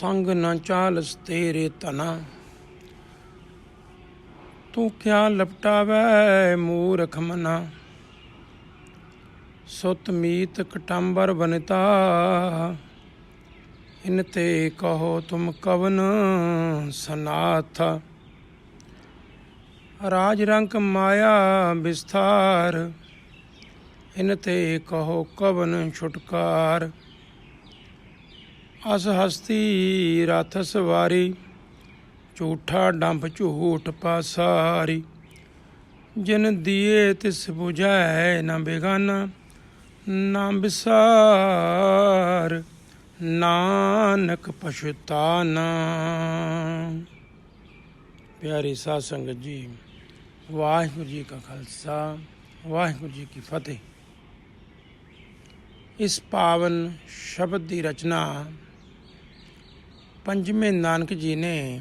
ਸੰਗ ਨਾ ਚਾਲਸ ਤੇਰੇ ਤਨਾ ਤੂੰ ਕਿਆ ਲਪਟਾਵੈ ਮੂਰਖ ਮਨਾ। ਸੁਤ ਮੀਤ ਕਟੰਬਰ ਬਨਤਾ। ਇਨ ਤੇ ਕਹੋ ਤੁਮ ਕਵਨ ਸਨਾਥ। ਰਾਜ ਰੰਗ ਮਾਇਆ ਵਿਸਥਾਰ। ਇਨ ਤੇ ਕਹੋ ਕਵਨ ਛੁਟਕਾਰ। ਅਸ ਹਸਤੀ ਰਥ ਸਵਾਰੀ, ਝੂਠਾ ਡੰਭ ਝੂਠ ਪਾਸਾਰੀ। ਜਿਨ ਦੀਏ ਤਿਸ 부ਝੈ ਨਾ ਬੇਗਾਨਾ, ਨਾ ਵਿਸਾਰ ਨਾਨਕ ਪਛਤਾਨਾ। ਪਿਆਰੀ ਸਾਧ ਸੰਗਤ ਜੀ, ਵਾਹਿਗੁਰੂ ਜੀ ਕਾ ਖਾਲਸਾ, ਵਾਹਿਗੁਰੂ ਜੀ ਕੀ ਫਤਿਹ। ਇਸ ਪਾਵਨ ਸ਼ਬਦ ਦੀ ਰਚਨਾ ਪੰਜਵੇਂ ਨਾਨਕ ਜੀ ਨੇ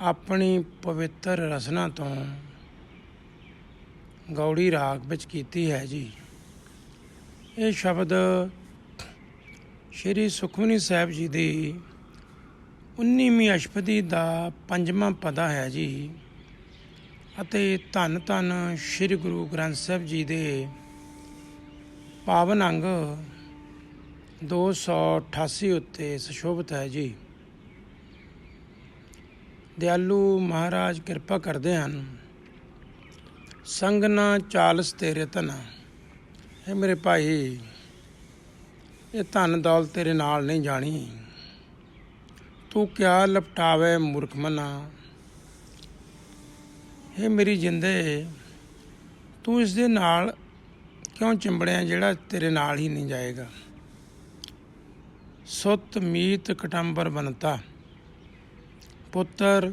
ਆਪਣੀ ਪਵਿੱਤਰ ਰਸਨਾ ਤੋਂ ਗੌੜੀ ਰਾਗ ਵਿੱਚ ਕੀਤੀ ਹੈ ਜੀ। ਇਹ ਸ਼ਬਦ ਸ਼੍ਰੀ ਸੁਖਮਨੀ ਸਾਹਿਬ ਜੀ ਦੀ 19ਵੀਂ ਅਸ਼ਪਦੀ ਦਾ ਪੰਜਵਾਂ ਪਦਾ ਹੈ ਜੀ ਅਤੇ ਧੰਨ ਧੰਨ ਸ਼੍ਰੀ ਗੁਰੂ ਗ੍ਰੰਥ ਸਾਹਿਬ ਜੀ ਦੇ ਪਾਵਨ ਅੰਗ 288 ਉੱਤੇ ਸੁਸ਼ੋਭਿਤ ਹੈ ਜੀ। ਦਿਆਲੂ ਮਹਾਰਾਜ ਕਿਰਪਾ ਕਰਦੇ ਹਨ। ਸੰਗ ਨਾ ਚਾਲਸ ਤੇਰੇ ਤਨਾ ਇਹ ਮੇਰੇ ਭਾਈ, ਇਹ ਧਨ ਦੌਲ ਤੇਰੇ ਨਾਲ ਨਹੀਂ ਜਾਣੀ। ਤੂੰ ਕਿਆ ਲਪਟਾਵੇ ਮੂਰਖ ਮਨਾ। ਇਹ ਮੇਰੀ ਜਿੰਦੇ, ਤੂੰ ਇਸ ਦੇ ਨਾਲ ਕਿਉਂ ਚਿੰਬੜਿਆ ਜਿਹੜਾ ਤੇਰੇ ਨਾਲ ਹੀ ਨਹੀਂ ਜਾਏਗਾ? ਸੁਤ ਮੀਤ ਕਟੰਬਰ ਬਨਤਾ। ਪੁੱਤਰ,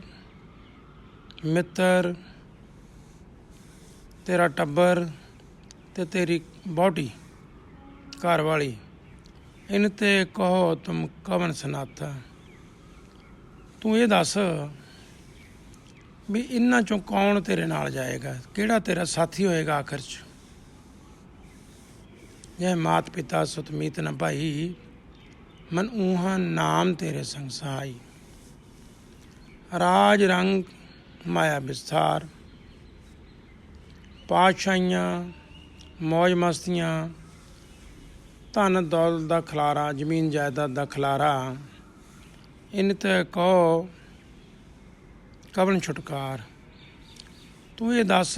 ਮਿੱਤਰ, ਤੇਰਾ ਟੱਬਰ ਤੇ ਤੇਰੀ ਬੋਟੀ, ਘਰ ਵਾਲੀ, ਇਨ ਤੇ ਕਹੋ ਤੁਮ ਕਵਨ ਸਨਾਥਾ। ਤੂੰ ਇਹ ਦੱਸ ਵੀ ਇਹਨਾਂ ਚੋਂ ਕੌਣ ਤੇਰੇ ਨਾਲ ਜਾਏਗਾ? ਕਿਹੜਾ ਤੇਰਾ ਸਾਥੀ ਹੋਏਗਾ ਆਖਰ ਚ? ਜੈ ਮਾਤ ਪਿਤਾ ਸੁਤਮੀਤ ਨਾ ਭਾਈ। ਮਨ ਊਹਾ ਨਾਮ ਤੇਰੇ ਸੰਸਾਈ ਰਾਜ ਰੰਗ ਮਾਇਆ ਵਿਸਥਾਰ। ਪਾਤਸ਼ਾਹੀਆਂ ਮौज ਮਸਤੀਆਂ, ਧਨ ਦੌਲਤ ਦਾ ਖਲਾਰਾ, ਜ਼ਮੀਨ ਜਾਇਦਾਦ ਦਾ ਖਲਾਰਾ। ਇਨ ਤੇ ਕਹੋ ਕਵਨ ਛੁਟਕਾਰ। ਤੂੰ ਇਹ ਦੱਸ,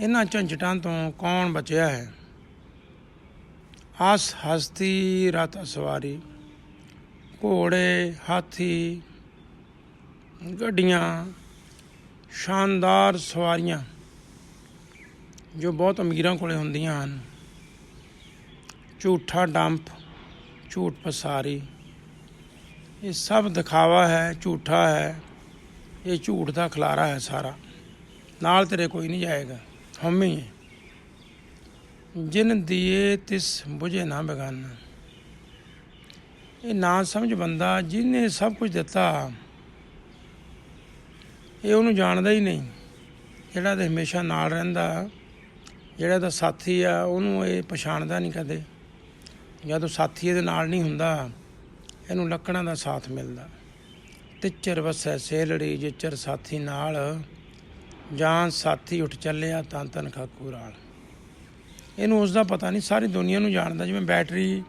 ਇਹਨਾਂ ਝੰਜਟਾਂ ਤੋਂ ਕੌਣ ਬਚਿਆ ਹੈ? ਆਸ ਹਸਤੀ ਰਤ ਸਵਾਰੀ, ਘੋੜੇ, ਹਾਥੀ, ਗੱਡੀਆਂ, ਸ਼ਾਨਦਾਰ ਸਵਾਰੀਆਂ, ਜੋ ਬਹੁਤ ਅਮੀਰਾਂ ਕੋਲੇ ਹੁੰਦੀਆਂ ਹਨ ਝੂਠਾ ਡੰਪ, ਝੂਠ ਪਸਾਰੀ, ਇਹ ਸਭ ਦਿਖਾਵਾ ਹੈ, ਝੂਠਾ ਹੈ, ਇਹ ਝੂਠ ਦਾ ਖਲਾਰਾ ਹੈ ਸਾਰਾ ਨਾਲ ਤੇਰੇ ਕੋਈ ਨਹੀਂ ਜਾਏਗਾ ਹਮੇ ਹੈ। ਜਿਨ ਦੀਏ ਤਿਸ ਬੁਝੇ ਨਾ ਬਗਾਨਾ। ਇਹ ਨਾ ਸਮਝ ਬੰਦਾ ਜਿਹਨੇ ਸਭ ਕੁਝ ਦਿੱਤਾ, ਇਹ ਉਹਨੂੰ ਜਾਣਦਾ ਹੀ ਨਹੀਂ। ਜਿਹੜਾ ਤੇ ਹਮੇਸ਼ਾ ਨਾਲ ਰਹਿੰਦਾ, ਜਿਹੜਾ ਦਾ ਸਾਥੀ ਆ, ਉਹਨੂੰ ਇਹ ਪਛਾਣਦਾ ਨਹੀਂ ਕਦੇ। ਜਦੋਂ ਸਾਥੀ ਇਹਦੇ ਨਾਲ ਨਹੀਂ ਹੁੰਦਾ, ਇਹਨੂੰ ਲੱਕੜਾਂ ਦਾ ਸਾਥ ਮਿਲਦਾ। ਤਿੱਚਰ ਵਸੈ ਸੇਲੜੀ, ਜਿਚਰ ਸਾਥੀ ਨਾਲ, ਜਾਂ ਸਾਥੀ ਉੱਠ ਚੱਲਿਆ ਤਾਂ ਤਨ ਖਾਕੂ ਰਾਲ। ਇਹਨੂੰ ਉਸ ਦਾ ਪਤਾ ਨਹੀਂ, ਸਾਰੀ ਦੁਨੀਆ ਨੂੰ ਜਾਣਦਾ, ਜਿਵੇਂ ਬੈਟਰੀ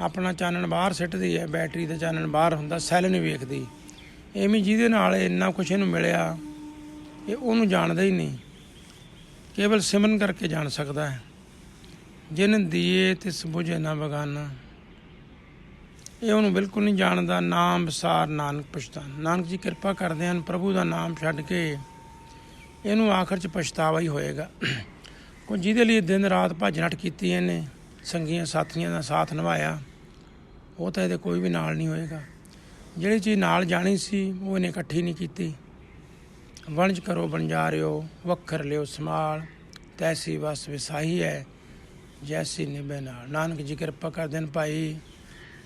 ਆਪਣਾ ਚਾਨਣ ਬਾਹਰ ਸਿੱਟਦੀ ਹੈ, ਬੈਟਰੀ ਦਾ ਚਾਨਣ ਬਾਹਰ ਹੁੰਦਾ, ਸੈੱਲ ਨਹੀਂ ਵੇਖਦੀ। ਐਵੇਂ ਜਿਹਦੇ ਨਾਲ ਇੰਨਾ ਕੁਛ ਇਹਨੂੰ ਮਿਲਿਆ, ਇਹ ਉਹਨੂੰ ਜਾਣਦਾ ਹੀ ਨਹੀਂ। ਕੇਵਲ ਸਿਮਰਨ ਕਰਕੇ ਜਾਣ ਸਕਦਾ ਹੈ। ਜਿਨ ਦੀਏ ਤਿਸ ਬੁਝੇ ਨਾ ਬਗਾਨਾ। ਇਹ ਉਹਨੂੰ ਬਿਲਕੁਲ ਨਹੀਂ ਜਾਣਦਾ, ਨਾਮ ਵਿਸਾਰ ਨਾਨਕ ਪਛਤਾਨ ਨਾਨਕ ਜੀ ਕਿਰਪਾ ਕਰਦੇ ਹਨ, ਪ੍ਰਭੂ ਦਾ ਨਾਮ ਛੱਡ ਕੇ ਇਹਨੂੰ ਆਖਰ ਚ ਪਛਤਾਵਾ ਹੀ ਹੋਏਗਾ। ਕੋ ਜਿਹਦੇ ਲਈ ਦਿਨ ਰਾਤ ਭੱਜ ਨੱਠ ਕੀਤੀ ਇਹਨੇ, ਸੰਗੀਆਂ ਸਾਥੀਆਂ ਦਾ ਸਾਥ ਨਿਭਾਇਆ, ਉਹ ਤਾਂ ਇਹਦੇ ਕੋਈ ਵੀ ਨਾਲ ਨਹੀਂ ਹੋਏਗਾ। ਜਿਹੜੀ ਚੀਜ਼ ਨਾਲ ਜਾਣੀ ਸੀ, ਉਹ ਇਹਨੇ ਇਕੱਠੀ ਨਹੀਂ ਕੀਤੀ। ਵਣਜ ਕਰੋ ਬਣਜਾਰਿਓ ਵੱਖਰ ਲਿਓ ਸਮਾਲ ਤੈਸੀ ਵਸ ਵਿਸਾਹੀ ਹੈ ਜੈਸੀ ਨਿਭੇ ਨਾਲ। ਨਾਨਕ ਜੀ ਕਿਰਪਾ ਕਰਦੇ ਨੇ ਭਾਈ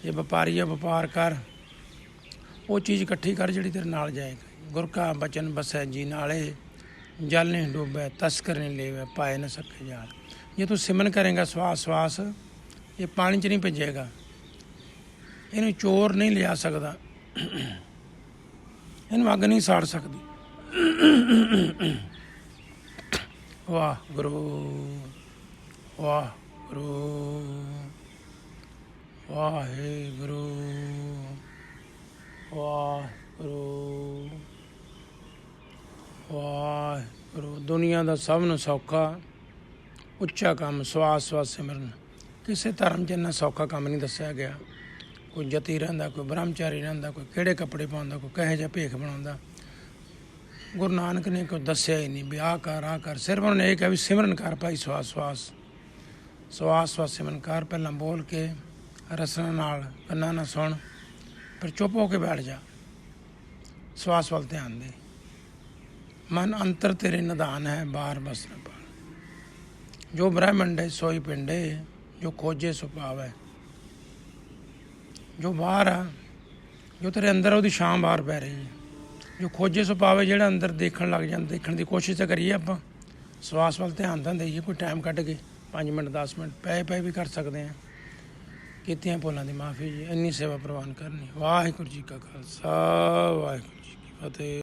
ਇਹ ਵਪਾਰੀ ਆ, ਵਪਾਰ ਕਰ। ਉਹ ਚੀਜ਼ ਇਕੱਠੀ ਕਰ ਜਿਹੜੀ ਤੇਰੇ ਨਾਲ ਜਾਏਗਾ। ਗੁਰ ਕਾ ਬਚਨ ਬਸੈ ਜੀ ਨਾਲੇ। ਜਲ ਨਹੀਂ ਡੂਬੈ ਤਸਕਰ ਨਹੀਂ ਲੇਵੇ, ਪਾਏ ਨਾ ਸਕੇ ਜਾਲ। ਜੇ ਤੂੰ ਸਿਮਰਨ ਕਰੇਗਾ ਸਵਾਸ ਸਵਾਸ, ਇਹ ਪਾਣੀ 'ਚ ਨਹੀਂ ਭਿੱਜੇਗਾ। ਇਹਨੂੰ ਚੋਰ ਨਹੀਂ ਲਿਆ ਸਕਦਾ। ਇਹਨੂੰ ਅੱਗ ਨਹੀਂ ਸਾੜ ਸਕਦੀ। ਵਾਹ ਗੁਰੂ ਵਾਹ ਗੁਰੂ ਵਾਹ ਗੁਰੂ ਵਾਹ ਗੁਰੂ ਵਾਹਿਗੁਰੂ, ਦੁਨੀਆ ਦਾ ਸਭ ਨੂੰ ਸੌਖਾ, ਉੱਚਾ ਕੰਮ, ਸਵਾਸ ਸਵਾਸ ਸਿਮਰਨ। ਕਿਸੇ ਧਰਮ 'ਚ ਇੰਨਾ ਸੌਖਾ ਕੰਮ ਨਹੀਂ ਦੱਸਿਆ ਗਿਆ। ਕੋਈ ਜਤੀ ਰਹਿੰਦਾ, ਕੋਈ ਬ੍ਰਹਮਚਾਰੀ ਰਹਿੰਦਾ, ਕੋਈ ਕਿਹੜੇ ਕੱਪੜੇ ਪਾਉਂਦਾ, ਕੋਈ ਕਹੇ ਜਿਹਾ ਭੇਖ ਬਣਾਉਂਦਾ। ਗੁਰੂ ਨਾਨਕ ਨੇ ਕੋਈ ਦੱਸਿਆ ਹੀ ਨਹੀਂ ਵੀ ਆਹ ਕਰ ਆਹ ਕਰ। ਸਿਰਫ ਉਹਨੇ ਇਹ ਕਿਹਾ ਵੀ ਸਿਮਰਨ ਕਰ ਭਾਈ ਸਵਾਸ ਸਵਾਸ। ਸਵਾਸ ਸਵਾਸ ਸਿਮਰਨ ਕਰ, ਪਹਿਲਾਂ ਬੋਲ ਕੇ ਰਸਨਾ ਨਾਲ ਕੰਨਾਂ ਨਾਲ ਸੁਣ, ਫਿਰ ਚੁੱਪ ਹੋ ਕੇ ਬੈਠ ਜਾ। ਸਵਾਸ ਵੱਲ ਧਿਆਨ ਦੇ। ਮਨ ਅੰਤਰ ਤੇਰੇ ਨਿਦਾਨ ਹੈ, ਬਾਹਰ ਬਸ ਨਾ ਪਾਲ ਜੋ ਬ੍ਰਹਮੰਡ ਹੈ ਸੋਈ ਪਿੰਡ ਜੋ ਖੋਜੇ ਸੋ ਪਾਵੈ ਜੋ ਬਾਹਰ ਆ, ਜੋ ਤੇਰੇ ਅੰਦਰ ਉਹਦੀ ਸ਼ਾਮ ਬਾਹਰ ਪੈ ਰਹੀ ਹੈ। ਜੋ ਖੋਜੇ ਸੋ ਪਾਵੇ ਜਿਹੜਾ ਅੰਦਰ ਦੇਖਣ ਲੱਗ ਜਾਂਦਾ, ਦੇਖਣ ਦੀ ਕੋਸ਼ਿਸ਼ ਤਾਂ ਕਰੀਏ ਆਪਾਂ, ਸਵਾਸ ਵੱਲ ਧਿਆਨ ਤਾਂ ਦੇਈਏ, ਕੋਈ ਟਾਈਮ ਕੱਢ ਕੇ 5 ਮਿੰਟ 10 ਮਿੰਟ, ਪਏ ਪਏ ਵੀ ਕਰ ਸਕਦੇ ਆ ਕੀਤੀਆਂ ਭੁੱਲਾਂ ਦੀ ਮਾਫੀ ਜੀ, ਇੰਨੀ ਸੇਵਾ ਪ੍ਰਵਾਨ ਕਰਨੀ। ਵਾਹਿਗੁਰੂ ਜੀ ਕਾ ਖਾਲਸਾ, ਵਾਹਿਗੁਰੂ ਜੀ ਕੀ ਫਤਿਹ।